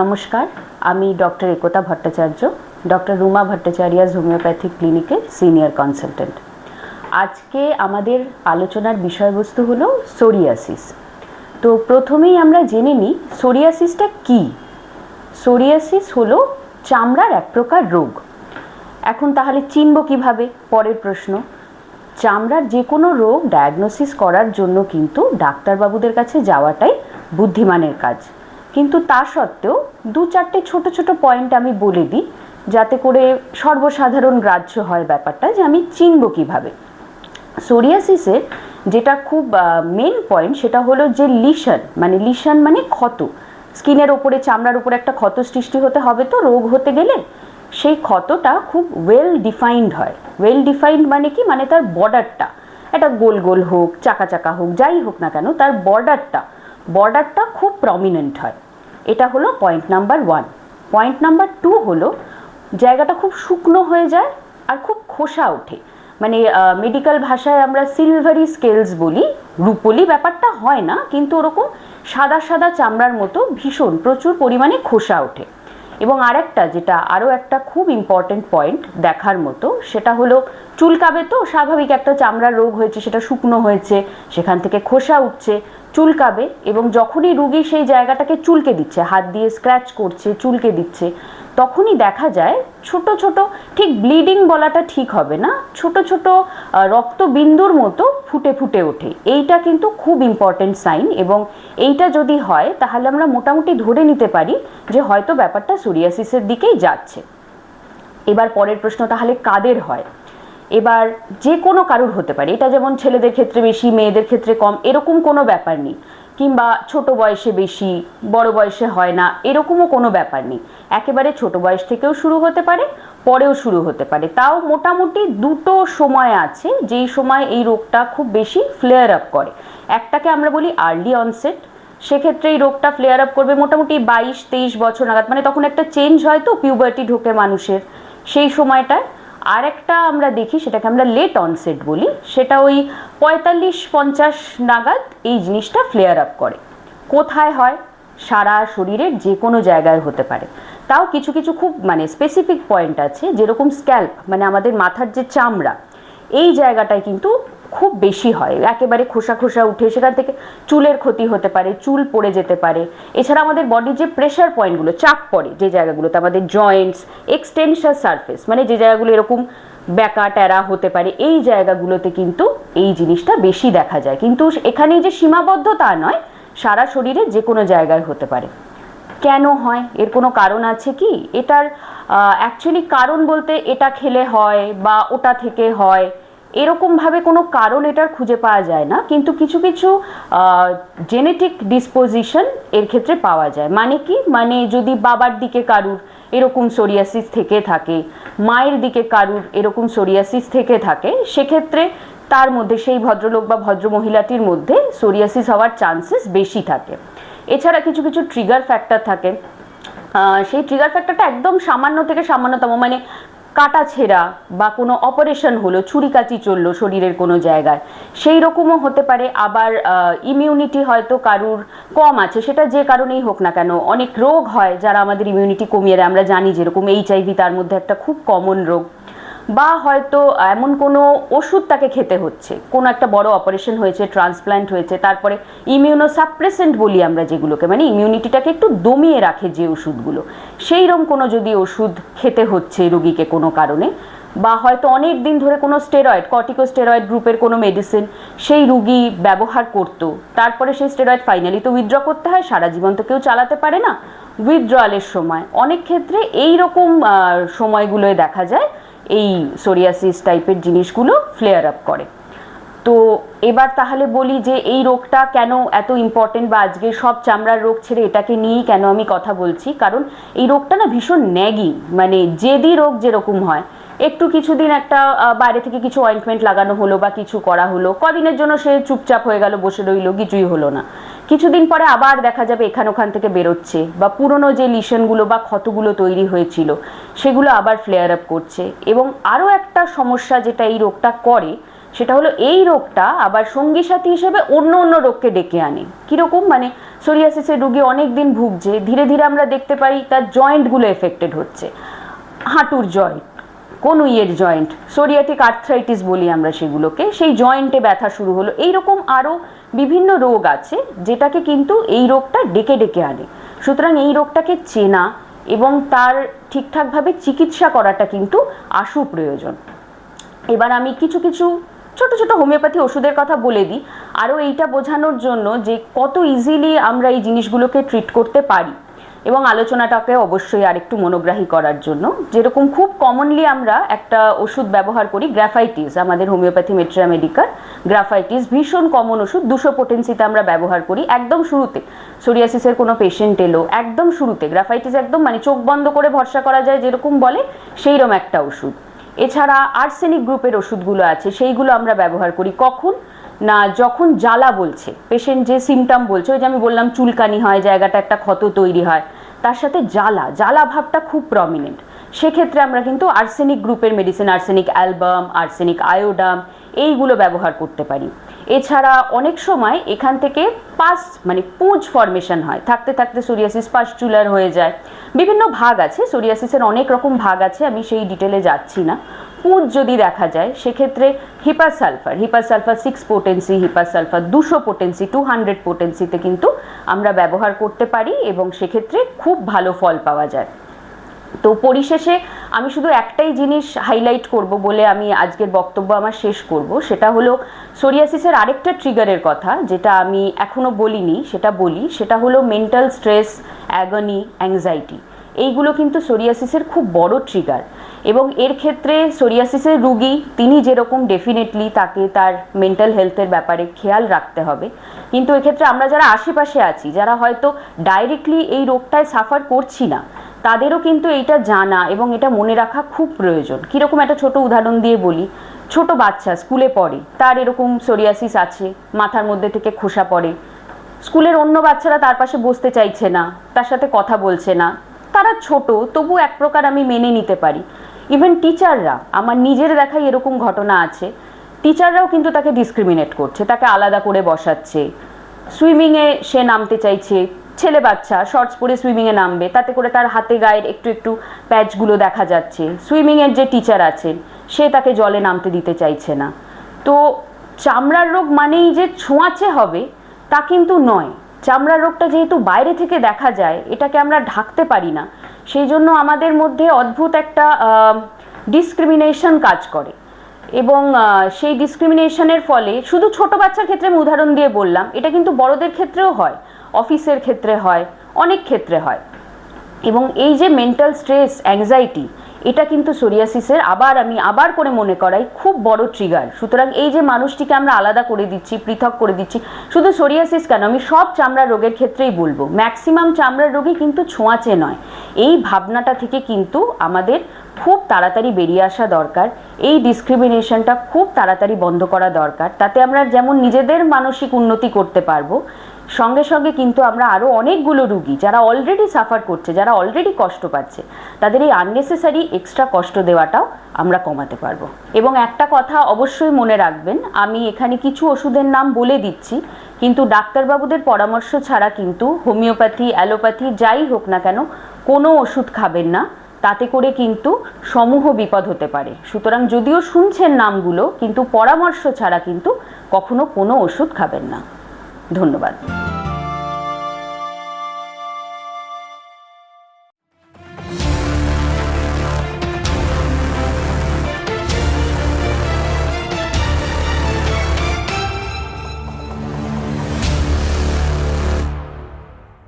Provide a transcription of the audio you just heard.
নমস্কার, আমি doctor Ekta Bhattacharya, doctor Ruma Bhattacharya's homeopathic ক্লিনিকের সিনিয়র কনসালটেন্ট। আজকে আমাদের আলোচনার বিষয়বস্তু হলো সোরিয়াসিস। তো প্রথমেই আমরা জেনে নিই, সোরিয়াসিসটা কী? সোরিয়াসিস হলো চামড়ার এক প্রকার রোগ। এখন তাহলে চিনব কীভাবে? পরের প্রশ্ন। চামড়ার যে কোনো রোগ ডায়াগনোসিস করার জন্য কিন্তু ডাক্তারবাবুদের কাছে যাওয়াটাই বুদ্ধিমানের কাজ। কিন্তু তা সত্ত্বেও দু চারটে ছোট ছোট পয়েন্ট আমি বলে দিই, যাতে করে সর্বসাধারণ গ্রাহ্য হয় ব্যাপারটা যে আমি চিনব কীভাবে। সোরিয়াসিসের যেটা খুব মেন পয়েন্ট সেটা হলো যে লিশন মানে লিশন মানে ক্ষত। স্কিনের ওপরে, চামড়ার উপরে একটা ক্ষত সৃষ্টি হতে হবে তো, রোগ হতে গেলে সেই ক্ষতটা খুব ওয়েল ডিফাইন্ড হয়। ওয়েল ডিফাইন্ড মানে কি? মানে তার বর্ডারটা এটা গোল গোল হোক, চাকা চাকা হোক, যাই হোক না কেন, তার বর্ডারটা বর্ডারটা খুব প্রমিনেন্ট হয়। এটা হলো point number one point number two হলো, জায়গাটা খুব শুকনো হয়ে যায় আর খুব খোসা ওঠে। মানে মেডিকেল ভাষায় আমরা সিলভারি স্কেলস বলি। রূপলি ব্যাপারটা হয় না, কিন্তু ওরকম সাদা সাদা চামড়ার মতো ভীষণ, প্রচুর পরিমাণে খোসা ওঠে। এবং আরেকটা যেটা আরও একটা খুব ইম্পর্টেন্ট পয়েন্ট দেখার মতো, সেটা হলো চুলকাবে তো, স্বাভাবিক একটা চামড়ার রোগ হয়েছে, সেটা শুকনো হয়েছে, সেখান থেকে খোসা উঠছে। চুলকাবে এবং যখনই রুগী সেই জায়গাটাকে চুলকে দিচ্ছে, হাত দিয়ে স্ক্র্যাচ করছে, চুলকে দিচ্ছে, তখনই দেখা যায় ছোট ছোট, ঠিক ব্লিডিং বলাটা ঠিক হবে না, ছোট ছোট রক্তবিন্দুর মতো ফুটে ফুটে ওঠে। এইটা কিন্তু খুব ইম্পর্টেন্ট সাইন এবং এইটা যদি হয়, তাহলে আমরা মোটামুটি ধরে নিতে পারি যে হয়তো ব্যাপারটা সোরিয়াসিসের দিকেই যাচ্ছে। এবার পরের প্রশ্ন, তাহলে কাদের হয়? এবার যে কোনো কারুর হতে পারে। এটা যেমন ছেলেদের ক্ষেত্রে বেশি, মেয়েদের ক্ষেত্রে কম, এরকম কোনো ব্যাপার নেই। কিংবা ছোট বয়সে বেশি, বড় বয়সে হয় না, এরকমও কোনো ব্যাপার নেই। একেবারে ছোট বয়স থেকেও শুরু হতে পারে, পরেও শুরু হতে পারে। তাও মোটামুটি দুটো সময় আছে, যেই সময় এই রোগটা খুব বেশি ফ্লেয়ার আপ করে। একটাকে আমরা বলি আর্লি অনসেট সেক্ষেত্রে এই রোগটা ফ্লেয়ার আপ করবে মোটামুটি বাইশ, তেইশ বছর নাগাদ। মানে তখন একটা চেঞ্জ হয় তো পিউবার্টি ঢোকে মানুষের। সেই সময়টায় আর একটা আমরা দেখি, সেটাকে আমরা লেট অনসেট বলি, সেটা ওই পঁয়তাল্লিশ পঞ্চাশ নাগাদ এই জিনিসটা ফ্লেয়ার আপ করে। কোথায় হয়? সারা শরীরের যে কোনো জায়গায় হতে পারে। তাও কিছু কিছু খুব মানে স্পেসিফিক পয়েন্ট আছে, যেরকম স্ক্যাল্প মানে আমাদের মাথার যে চামড়া, এই জায়গাটায় কিন্তু খুব বেশি হয়। একেবারে খোসা খোসা উঠে সেখান থেকে চুলের ক্ষতি হতে পারে, চুল পড়ে যেতে পারে। এছাড়া আমাদের বডির যে প্রেশার পয়েন্টগুলো চাপ পড়ে যে জায়গাগুলোতে, আমাদের জয়েন্টস এক্সটেনশন সারফেস মানে যে জায়গাগুলো এরকম ব্যাকা ট্যারা হতে পারে, এই জায়গাগুলোতে কিন্তু এই জিনিসটা বেশি দেখা যায়। কিন্তু এখানে যে সীমাবদ্ধ তা নয়, সারা শরীরে যে কোনো জায়গায় হতে পারে। কেন হয়? এর কোনো কারণ আছে কি? এটার অ্যাকচুয়ালি কারণ বলতে এটা খেলে হয় বা ওটা থেকে হয়। এরকমভাবে কোনো কারণ এটার খুঁজে পাওয়া যায় না, কিন্তু কিছু কিছু জেনেটিক ডিসপোজিশন এর ক্ষেত্রে পাওয়া যায়। মানে কি? মানে যদি বাবার দিকে কারুর এরকম সোরিয়াসিস থেকে থাকে, মায়ের দিকে কারুর এরকম সোরিয়াসিস থেকে থাকে, সেক্ষেত্রে তার মধ্যে সেই ভদ্রলোক বা ভদ্রমহিলাটির মধ্যে সোরিয়াসিস হওয়ার চান্সেস বেশি থাকে। এছাড়া কিছু কিছু ট্রিগার ফ্যাক্টর থাকে। সেই ট্রিগার ফ্যাক্টরটা একদম সামান্য থেকে সামান্যতম মানে কাটা ছেঁড়া বা কোনো অপারেশন হলো ছুরিকাচি চলল শরীরের কোনো জায়গায়। সেই রকমও হতে পারে, আবার ইমিউনিটি হয়তো কারুর কম আছে, সেটা যে কারণেই হোক না কেন, অনেক রোগ হয় যারা আমাদের ইমিউনিটি কমিয়ে দেয়। আমরা জানি যেরকম এইচআইভি তার মধ্যে একটা খুব কমন রোগ। বা হয়তো এমন কোনো ওষুধ তাকে খেতে হচ্ছে। কোনো একটা বড় অপারেশন হয়েছে ট্রান্সপ্ল্যান্ট হয়েছে, তারপরে ইমিউনোসাপ্রেসেন্ট বলি আমরা যেগুলোকে মানে ইমিউনিটিটাকে একটু দমিয়ে রাখে যে ওষুধগুলো। সেই রকম কোনো যদি ওষুধ খেতে হচ্ছে রুগীকে কোনো কারণে, বা হয়তো অনেক দিন ধরে কোনো স্টেরয়েড কর্টিকোস্টেরয়েড গ্রুপের কোনো মেডিসিন সেই রুগী ব্যবহার করত, তারপরে সেই স্টেরয়েড ফাইনালি তো উইথড্র করতে হয়, সারা জীবন তো কেউ চালাতে পারে না। উইথড্রয়ালের সময়। অনেক ক্ষেত্রে এই রকম সময়গুলোয় দেখা যায় এই সোরিয়াসিস টাইপের জিনিসগুলো ফ্লেয়ার আপ করে। তো এবার তাহলে বলি যে এই রোগটা কেন এত ইম্পর্টেন্ট বা আজকে সব চামড়ার রোগ ছেড়ে এটাকে নিয়েই কেন আমি কথা বলছি? কারণ এই রোগটা না ভীষণ ন্যাগি মানে জেদি রোগ যেরকম হয়। একটু কিছুদিন একটা বাইরে থেকে কিছু অয়েন্টমেন্ট লাগানো হলো বা কিছু করা হলো। কদিনের জন্য সে চুপচাপ হয়ে গেল, বসে রইল, কিছুই হলো না। কিছুদিন পরে আবার দেখা যাবে এখান ওখান থেকে বেরোচ্ছে বা পুরনো যে লিশনগুলো বা ক্ষতগুলো তৈরি হয়েছিল, সেগুলো আবার ফ্লেয়ার আপ করছে। এবং আরও একটা সমস্যা যেটা এই রোগটা করে, সেটা হলো এই রোগটা আবার সঙ্গী সাথী হিসেবে অন্য অন্য রোগকে ডেকে আনে। কীরকম? মানে সোরিয়াসিসের রুগী অনেক দিন ভুগছে, ধীরে ধীরে আমরা দেখতে পারি তার জয়েন্টগুলো এফেক্টেড হচ্ছে। হাঁটুর জয়েন্ট কোন ইয়ের জয়েন্ট সোরিয়াটিক আর্থ্রাইটিস বলি আমরা সেগুলোকে, সেই জয়েন্টে ব্যথা শুরু হলো। এইরকম আরও বিভিন্ন রোগ আছে যেটাকে কিন্তু এই রোগটা ডেকে ডেকে আনে। সুতরাং এই রোগটাকে চেনা এবং তার ঠিকঠাকভাবে চিকিৎসা করাটা কিন্তু আশু প্রয়োজন। এবার আমি কিছু কিছু ছোট ছোট হোমিওপ্যাথি ওষুধের কথা বলে দিই। আরও এইটা বোঝানোর জন্য যে কত ইজিলি আমরা এই জিনিসগুলোকে ট্রিট করতে পারি। এবং আলোচনাটাকে অবশ্যই আরেকটু মনোগ্রাহী করার জন্য। যেরকম খুব কমনলি আমরা একটা ওষুধ ব্যবহার করি, গ্রাফাইটিস, আমাদের হোমিওপ্যাথি মেট্রিয়া মেডিকার গ্রাফাইটিস ভীষণ কমন ওষুধ, দুশো পোটেন্সিতে আমরা ব্যবহার করি, একদম শুরুতে। সোরিয়াসিসের কোনো পেশেন্ট এলো, একদম শুরুতে। গ্রাফাইটিস একদম মানে চোখ বন্ধ করে ভরসা করা যায়, যেরকম বলে সেইরকম একটা ওষুধ। এছাড়া আর্সেনিক গ্রুপের ওষুধগুলো আছে, সেইগুলো আমরা ব্যবহার করি। কখন? না, যখন জ্বালা বলছে। পেশেন্ট যে সিমটাম বলছে, ওই যে আমি বললাম চুলকানি হয়, জায়গাটা একটা ক্ষত তৈরি হয় তার সাথে জ্বালা জ্বালা ভাবটা খুব প্রমিনেন্ট সেক্ষেত্রে আমরা কিন্তু আর্সেনিক গ্রুপের medicine arsenic album arsenic iodum এইগুলো ব্যবহার করতে পারি। এছাড়া অনেক সময় এখান থেকে পাস মানে পুঁজ ফর্মেশন হয়। থাকতে থাকতে সোরিয়াসিস পাস্টুলার হয়ে যায়। বিভিন্ন ভাগ আছে সোরিয়াসিসের অনেক রকম ভাগ আছে, আমি সেই ডিটেলে যাচ্ছি না। পুঁজ যদি দেখা যায়, সেক্ষেত্রে হিপাসালফার হিপাসালফার সিক্স পোটেন্সি হিপাসালফার দুশো পোটেন্সি টু হান্ড্রেড পোটেন্সিতে কিন্তু আমরা ব্যবহার করতে পারি এবং সেক্ষেত্রে খুব ভালো ফল পাওয়া যায়। তো পরিশেষে আমি শুধু একটাই জিনিস হাইলাইট করব বলে আমি আজকের বক্তব্য আমার শেষ করব, সেটা হলো সোরিয়াসিসের আরেকটা ট্রিগারের কথা, যেটা আমি এখনও বলিনি, সেটা বলি, সেটা হলো মেন্টাল স্ট্রেস অ্যাগনি অ্যাংজাইটি এইগুলো কিন্তু সোরিয়াসিসের খুব বড় ট্রিগার এবং এর ক্ষেত্রে সোরিয়াসিসের রুগী, তিনি যেরকম ডেফিনেটলি তাকে তার মেন্টাল হেলথের ব্যাপারে খেয়াল রাখতে হবে। কিন্তু এক্ষেত্রে আমরা যারা আশেপাশে আছি, যারা হয়তো ডাইরেক্টলি এই রোগটায় সাফার করছি না, তাদেরও কিন্তু এইটা জানা এবং এটা মনে রাখা খুব প্রয়োজন। কীরকম একটা ছোট উদাহরণ দিয়ে বলি, ছোট বাচ্চা স্কুলে পড়ে, তার এরকম সোরিয়াসিস আছে, মাথার মধ্যে থেকে খোসা পড়ে। স্কুলের অন্য বাচ্চারা তার পাশে বসতে চাইছে না, তার সাথে কথা বলছে না, তারা ছোট, তবু এক প্রকার আমি মেনে নিতে পারি। ইভেন টিচাররা আমার নিজের দেখাই এরকম ঘটনা আছে টিচাররাও কিন্তু তাকে ডিসক্রিমিনেট করছে, তাকে আলাদা করে বসাচ্ছে। সুইমিংয়ে সে নামতে চাইছে, ছেলে বাচ্চা শর্টস পরে সুইমিংয়ে নামবে, তাতে করে তার হাতে গায়ের একটু একটু প্যাচগুলো দেখা যাচ্ছে। সুইমিংয়ের যে টিচার আছেন, সে তাকে জলে নামতে দিতে চাইছে না। তো চামড়ার রোগ মানেই যে ছোঁয়াচে হবে, তা কিন্তু নয়। চামড়ার রোগটা যেহেতু বাইরে থেকে দেখা যায়, এটাকে আমরা ঢাকতে পারি না। সেই জন্য আমাদের মধ্যে অদ্ভুত একটা ডিসক্রিমিনেশন কাজ করে। এবং সেই ডিসক্রিমিনেশনের ফলে শুধু ছোট বাচ্চার ক্ষেত্রে আমি উদাহরণ দিয়ে বললাম, এটা কিন্তু বড়দের ক্ষেত্রেও হয়, অফিসের ক্ষেত্রে হয়, অনেক ক্ষেত্রে হয়। এবং এই যে মেন্টাল স্ট্রেস অ্যাংজাইটি এটা কিন্তু সোরিয়াসিসের আবার আমি আবার করে মনে করাই, খুব বড় ট্রিগার সুতরাং এই যে মানুষটিকে আমরা আলাদা করে দিচ্ছি, পৃথক করে দিচ্ছি, শুধু সোরিয়াসিস কেন, আমি সব চামড়ার রোগের ক্ষেত্রেই বলব। ম্যাক্সিমাম চামড়ার রোগী কিন্তু ছোঁয়াচে নয়। এই ভাবনাটা থেকে কিন্তু আমাদের খুব তাড়াতাড়ি বেরিয়ে আসা দরকার। এই ডিসক্রিমিনেশনটা খুব তাড়াতাড়ি বন্ধ করা দরকার। তাতে আমরা যেমন নিজেদের মানসিক উন্নতি করতে পারব সঙ্গে সঙ্গে কিন্তু আমরা আরও অনেকগুলো রুগী যারা অলরেডি সাফার করছে, যারা অলরেডি কষ্ট পাচ্ছে, তাদের এই আননেসেসারি এক্সট্রা কষ্ট দেওয়াটাও আমরা কমাতে পারব। এবং একটা কথা অবশ্যই মনে রাখবেন, আমি এখানে কিছু ওষুধের নাম বলে দিচ্ছি, কিন্তু ডাক্তারবাবুদের পরামর্শ ছাড়া কিন্তু হোমিওপ্যাথি, অ্যালোপ্যাথি যাই হোক না কেন, কোনো ওষুধ খাবেন না। তাতে করে কিন্তু সমূহ বিপদ হতে পারে। সুতরাং যদিও শুনছেন নামগুলো, কিন্তু পরামর্শ ছাড়া কিন্তু কখনো কোনো ওষুধ খাবেন না। ধন্যবাদ।